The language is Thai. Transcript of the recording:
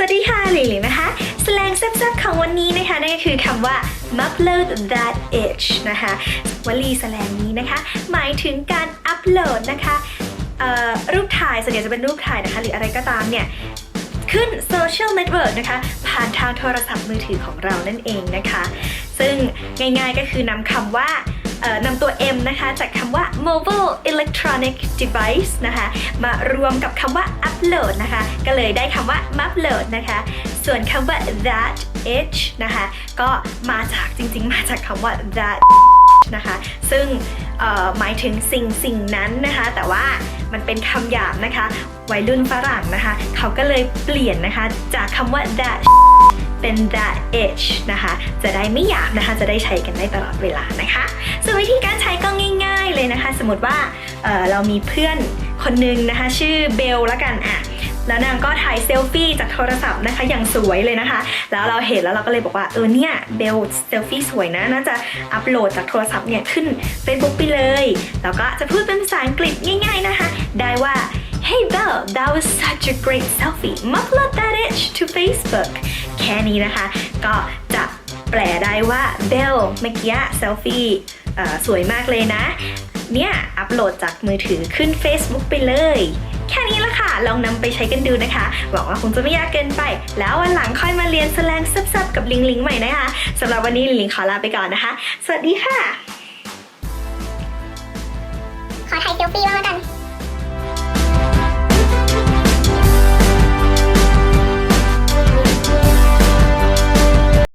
สวัสดีค่ะหลิงหลินะคะ แสลงแซ่บๆของวันนี้นะคะนั่นก็คือคำว่า upload that itch นะคะวลีแสลงนี้นะคะ หมายถึงการอัปโหลดนะคะรูปถ่ายส่วนใหญ่จะเป็นรูปถ่ายนะคะ หรืออะไรก็ตามเนี่ย ขึ้นโซเชียลเน็ตเวิร์กนะคะ ผ่านทางโทรศัพท์มือถือของเรานั่นเองนะคะ ซึ่งง่ายๆก็คือนำคำว่า นำตัว M นะคะจากคำว่า mobile electronic device นะคะมารวมกับคำว่า upload นะคะก็เลยได้คำว่า upload นะคะส่วนคำว่า that h นะคะก็มาจากจริงๆ มาจากคำว่า that นะคะซึ่งหมายถึงสิ่งสิ่งนั้นนะคะ แต่ว่ามันเป็นคำหยาบนะคะ วัยรุ่นฝรั่งนะคะ เขาก็เลยเปลี่ยนนะคะ จากคำว่า that เป็น that h นะคะ จะได้ไม่หยาบนะคะ จะได้ใช้กันได้ตลอดเวลานะคะ ส่วนวิธีการใช้ก็ง่าย ๆเลยนะคะ สมมติว่าเเรามีเพื่อนคนหนึงนะคะ ชื่อเบลละกันอะแล้วนางก็ถ่ายเซลฟี่จากโทรศัพท์นะคะอย่างสวยเลยนะคะ แล้วเราเห็นแล้วเราก็เลยบอกว่าเออเนี่ยเบลเซลฟี่สวยนะน่าจะอัปโหลดจากโทรศัพท์เนี่ยขึ้น Facebook ไปเลย แล้วก็จะพูดเป็นภาษาอังกฤษง่าย ๆนะคะ ได้ว่า Hey Belle that was such a great selfie upload that itch to Facebook แค่นี้นะคะ ก็จะแปลได้ว่าเบลเมื่อกี้เซลฟี่ สวยมากเลยนะ เนี่ยอัปโหลดจากมือถือขึ้น Facebook ไปเลย แค่นี้ละค่ะ ลองนำไปใช้กันดูนะคะ หวังว่าคงจะไม่ยากเกินไป แล้ววันหลังค่อยมาเรียนแสลงซับๆกับลิงลิงใหม่นะคะสำหรับวันนี้ลิงลิงขอลาไปก่อนนะคะ สวัสดีค่ะ ขอถ่ายเซลฟี่บ้างแล้วกัน